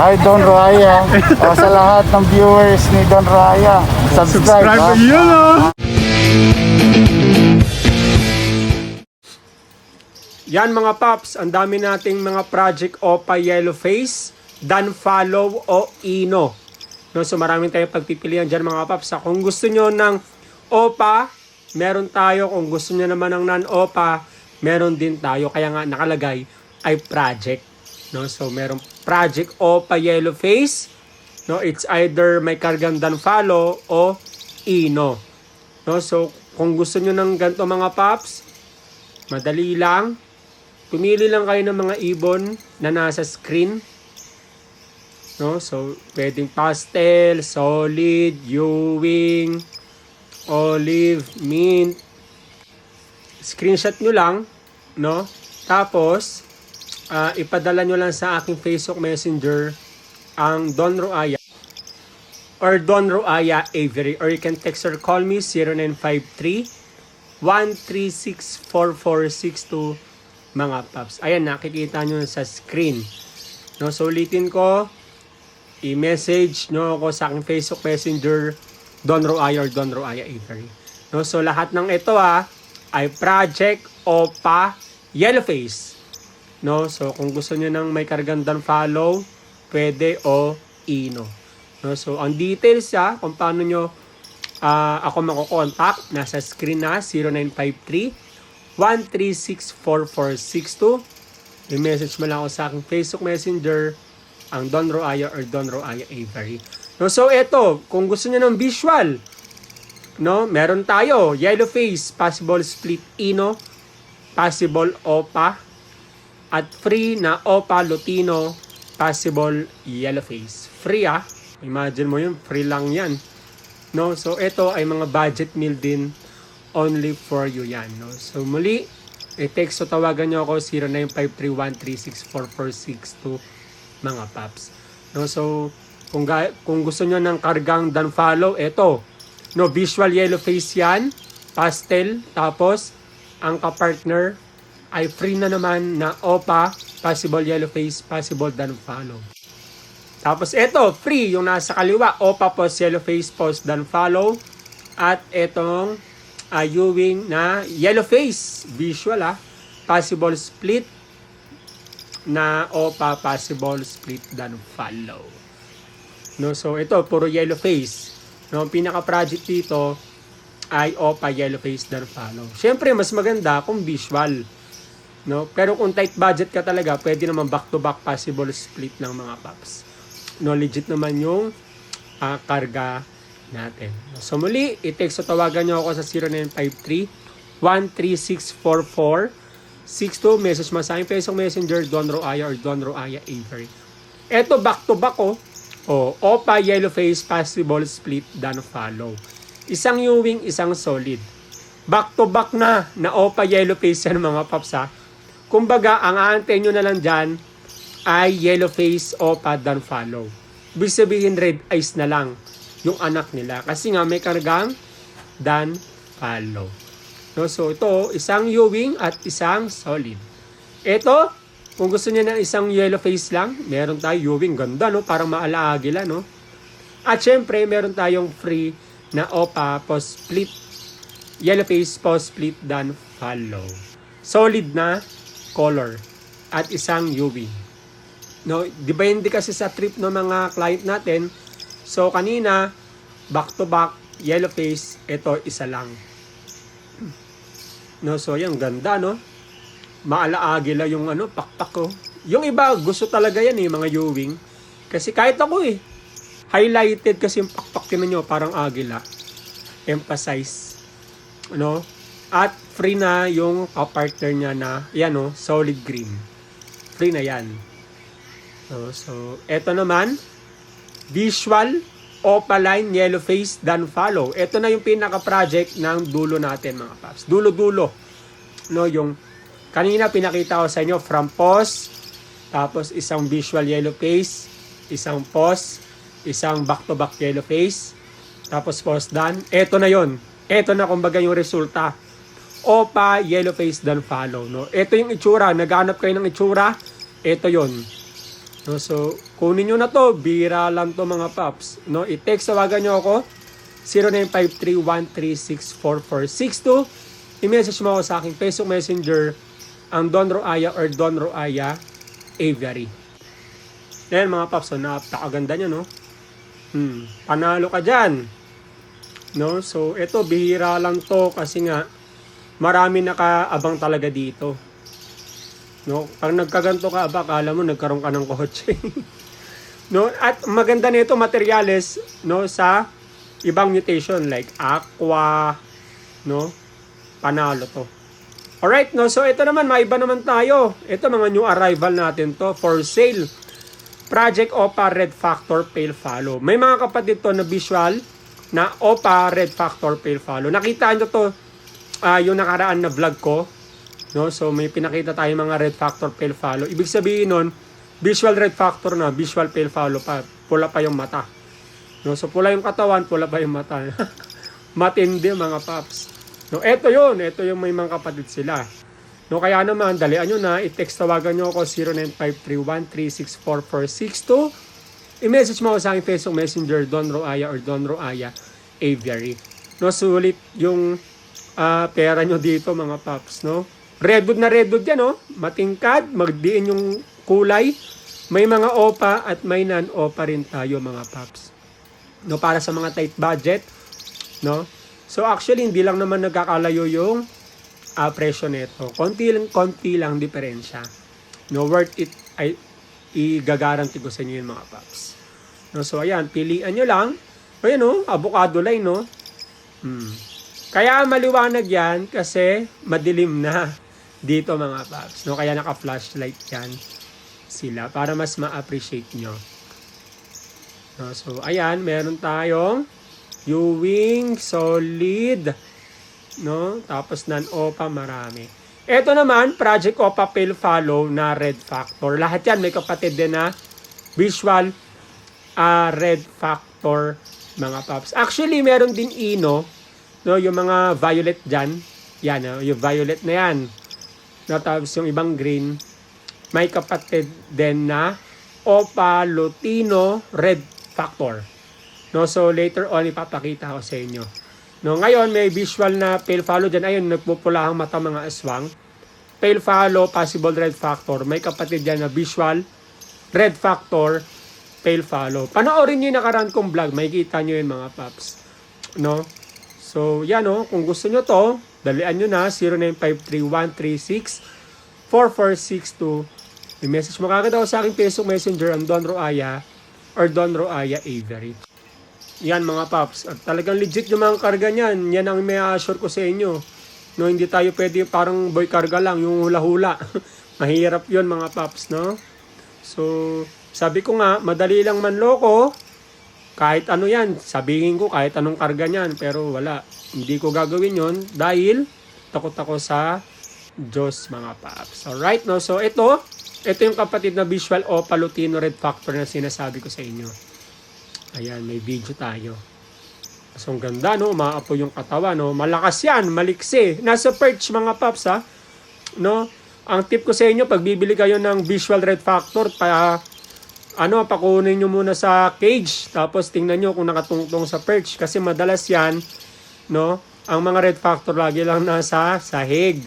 Hi Don Raya. o sa lahat ng viewers ni Don Raya, subscribe. Subscribe ha? yun oh. Yan mga paps, ang dami nating mga project OPA Yellow Face, Dan Follow o Ino. No, so maraming tayong pagpipilian dyan mga paps. Kung gusto nyo ng OPA, meron tayo. Kung gusto nyo naman ng non-OPA, meron din tayo. Kaya nga nakalagay ay project. No, so meron project OPA Yellow Face. No, it's either may kargang Dan Follow o Ino. No, so kung gusto nyo ng ganito mga paps, madali lang. Pumili lang kayo ng mga ibon na nasa screen. No? So, pwedeng pastel, solid, Ewing, olive, mint. Screenshot nyo lang, no? Tapos, ah, ipadala nyo lang sa aking Facebook Messenger ang Don Roaya or Don Roaya Avery or you can text or call me 0953 1364462 mga paps. Ayan, nakikita nyo sa screen. No, so ulitin ko, i-message nyo ako sa aking Facebook Messenger, Don Roaya or Don Roaya Avery. No, so lahat ng ito ha, ay Project OPA Yellowface. No, so kung gusto niyo ng may karagandang follow, pwede o ino. No, so ang details ha, kung paano nyo ah, ako makokontakt, nasa screen na 0953 1364462. I-message mo lang ako sa aking Facebook Messenger, ang Don Roaya or Don Roaya Avery. No, so eto, kung gusto niyo ng visual, no, meron tayo, yellow face, possible split ino, possible opa, at free na opa lutino, possible yellow face. Free ah. Imagine mo yun, free lang yan. No, so ito ay mga budget meal din only for you yan, no. So muli, i-text o tawagan nyo ako 0953136446 mga paps. No, so kung ga- kung gusto nyo ng kargang dan follow, ito. No, visual yellow face yan, pastel, tapos ang ka-partner ay free na naman na OPA, possible yellow face, possible dan follow. Tapos ito, free yung nasa kaliwa, OPA post yellow face post dan follow. At itong uh, na yellow face visual ah. Possible split na OPA possible split dan follow. No, so ito puro yellow face. No, pinaka project dito ay OPA yellow face dan follow. Syempre mas maganda kung visual. No, pero kung tight budget ka talaga, pwede naman back to back possible split ng mga paps no legit naman yung ah, karga natin. So muli, i-text o tawagan nyo ako sa 0953 1364462 message mo sa aking Facebook Messenger Don Roaya or Don Roaya Avery. Eto back to back oh. Oh, Opa Yellow Face Possible Split Dan Follow. Isang Ewing, isang solid. Back to back na na Opa Yellow Face yan mga paps ha. Kumbaga, ang aantay nyo na lang dyan ay yellow face o dan follow. Ibig sabihin red eyes na lang yung anak nila. Kasi nga may kargang dan follow. No, so ito, isang Ewing at isang solid. Ito, kung gusto niya ng isang yellow face lang, meron tayo Ewing. Ganda, no? Parang maalaagila, no? At syempre, meron tayong free na OPA post split yellow face post split dan follow. Solid na color at isang Ewing. No, hindi kasi sa trip ng mga client natin. So kanina back to back yellow face, ito isa lang. No, so yan ganda no. Maalaagila yung ano, pakpak ko. Yung iba gusto talaga yan eh, mga Ewing. Kasi kahit ako eh, highlighted kasi yung pakpak tinan nyo, parang agila. Emphasize. No? At free na yung partner niya na, yan no, solid green. Free na yan. So, so eto naman, visual, opaline, yellow face, dan follow. Ito na yung pinaka-project ng dulo natin mga paps. Dulo-dulo. No, yung kanina pinakita ko sa inyo from pause, tapos isang visual yellow face, isang pause, isang back-to-back yellow face, tapos pause done. Ito na yon. Ito na kumbaga yung resulta. Opa, yellow face, dan follow. No? Ito yung itsura. Naghanap kayo ng itsura. Ito yon No, so, Kunin nyo na to, bira lang to mga paps. No, i-text tawagan nyo ako 0953-136-4462. I-message mo ako sa aking Facebook Messenger ang Don Roaya or Don Roaya Aviary. Yan mga paps, so napakaganda nyo, no? Hmm, panalo ka dyan. No? So, ito, bihira lang to kasi nga, marami nakaabang talaga dito. No? Pag nagkaganto ka, aba, akala mo nagkaroon ka ng kotse. no? At maganda nito materyales no sa ibang mutation like aqua, no? Panalo to. Alright, no? So ito naman, maiba naman tayo. Ito mga new arrival natin to for sale. Project OPA Red Factor Pale Follow. May mga kapatid to na visual na OPA Red Factor Pale Follow. Nakita nyo to ah, yung nakaraan na vlog ko. No? So may pinakita tayo mga Red Factor Pale Follow. Ibig sabihin nun, visual Red Factor na, visual Pale Follow pa. Pula pa yung mata. No? So pula yung katawan, pula pa yung mata. Matindi mga paps. No, eto yun. Eto yung may mga kapatid sila. No, kaya naman, dalian nyo na. I-text tawagan nyo ako 0953-136-4462. I-message mo ako sa aking Facebook Messenger, Don Roaya or Don Roaya Aviary. No, sulit yung ah, pera nyo dito mga paps, no? Redwood na redwood yan, no? Matingkad, magdiin yung kulay. May mga OPA at may non-OPA rin tayo mga paps. No, para sa mga tight budget, no? So actually hindi lang naman nagkakalayo yung ah, presyo nito. Konti lang konti lang diferensya. No worth it ay i-guarantee ko sa inyo yung mga paps. No, so ayan, pilian nyo lang. Ayan no, avocado line no. Hmm. Kaya maliwanag yan kasi madilim na dito mga paps. No, kaya naka-flashlight yan sila para mas ma-appreciate nyo. No, so ayan, meron tayong Ewing, solid. No? Tapos non-OPA, marami. Ito naman, Project OPA Pale Follow na Red Factor. Lahat yan, may kapatid din na visual ah, Red Factor mga paps. Actually, meron din Ino, no, yung mga violet dyan. Yan, no, yung violet na yan. No, tapos yung ibang green, may kapatid din na Opa Lutino Red Factor. No, so later on ipapakita ko sa inyo. No, ngayon may visual na pale follow diyan. Ayun, nagpupula ang mata mga aswang. Pale follow, possible red factor. May kapatid diyan na visual red factor, pale follow. Panoorin niyo yung nakaraan kong vlog, makikita niyo yun mga paps. No? So, yan no, kung gusto niyo to, dalian niyo na 0953-136-4462. I-message mo kagad ako sa aking Facebook Messenger ang Don Roaya or Don Roaya Avery. Yan mga paps. At talagang legit yung mga karga niyan. Yan ang may assure ko sa inyo. No, hindi tayo pwede parang boy karga lang, yung hula-hula. Mahirap yon mga paps, no? So, sabi ko nga, madali lang manloko. Kahit ano yan, sabihin ko kahit anong karga niyan. Pero wala, hindi ko gagawin yon dahil takot ako sa Diyos mga paps. Alright, no? So, ito, ito yung kapatid na visual o palutino red factor na sinasabi ko sa inyo. Ayan, may video tayo. So, ang ganda, no? Maapo yung katawan, no? Malakas yan, maliksi. Nasa perch, mga paps, ha? No? Ang tip ko sa inyo, pag bibili kayo ng visual red factor, pa, ano, pakunin nyo muna sa cage. Tapos, tingnan nyo kung nakatungtong sa perch. Kasi madalas yan, no? Ang mga red factor lagi lang nasa sahig.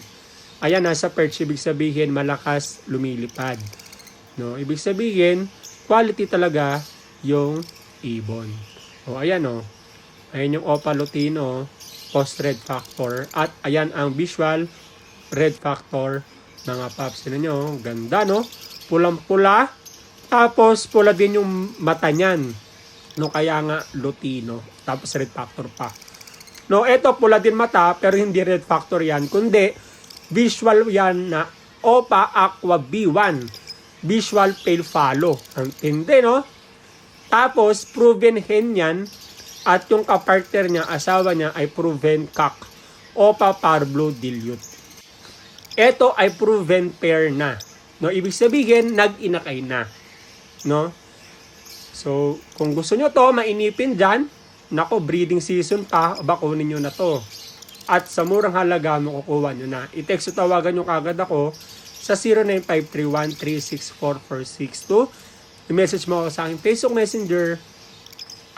Ayan, nasa perch, ibig sabihin, malakas lumilipad. No? Ibig sabihin, quality talaga yung ibon. O, ayan o. Ayan yung Opa Lutino, post red factor. At ayan ang visual red factor mga paps. Tinan nyo, ganda no? Pulang-pula. Tapos pula din yung mata niyan. No, kaya nga Lutino. Tapos red factor pa. No, eto pula din mata pero hindi red factor yan. Kundi visual yan na Opa Aqua B1. Visual Pale Follow. Ang tindi no? Tapos, proven hen yan. At yung kapartner niya, asawa niya, ay proven cock. Opa Parblo Dilute. Ito ay proven pair na. No, ibig sabihin, nag-inakay na. No? So, kung gusto nyo to, mainipin dyan, nako, breeding season pa, bakunin nyo na to. At sa murang halaga, makukuha nyo na. I-text o tawagan nyo kagad ako sa 0953-1364462. i-message mo ako sa aking Facebook Messenger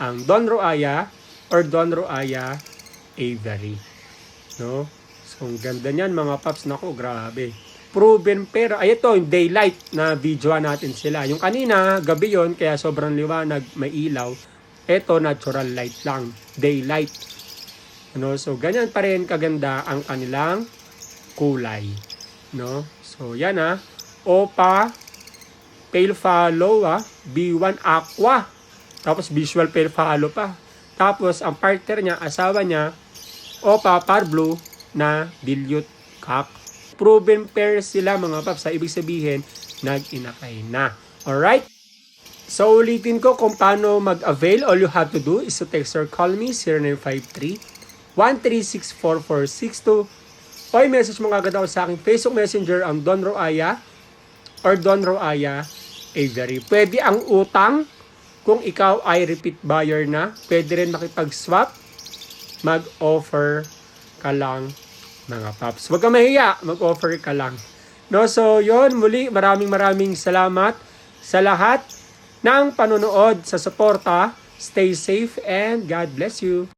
ang Don Roaya or Don Roaya Avery. No? So, ang ganda niyan mga paps. Nako, grabe. Proven pero ay ito, yung daylight na video natin sila. Yung kanina, gabi yon kaya sobrang liwanag, may ilaw. Ito, natural light lang. Daylight. Ano? So, ganyan pa rin kaganda ang kanilang kulay. No? So, yan ah. Opa, pale follow ah. B1 aqua. Tapos visual pale follow pa. Tapos, ang partner niya, asawa niya, Opa par blue na dilute cock. Proven pair sila mga paps. Sa ibig sabihin, nag-inakay na. Alright? So, ulitin ko kung paano mag-avail. All you have to do is to text or call me 0953 1364462 o i-message mo agad ako sa aking Facebook Messenger ang Don Roaya or Don Roaya Avery. Pwede ang utang kung ikaw ay repeat buyer na. Pwede rin makipag-swap. Mag-offer ka lang mga paps. Huwag ka mahiya, mag-offer ka lang. No, so yon muli maraming maraming salamat sa lahat ng panonood sa suporta. Stay safe and God bless you.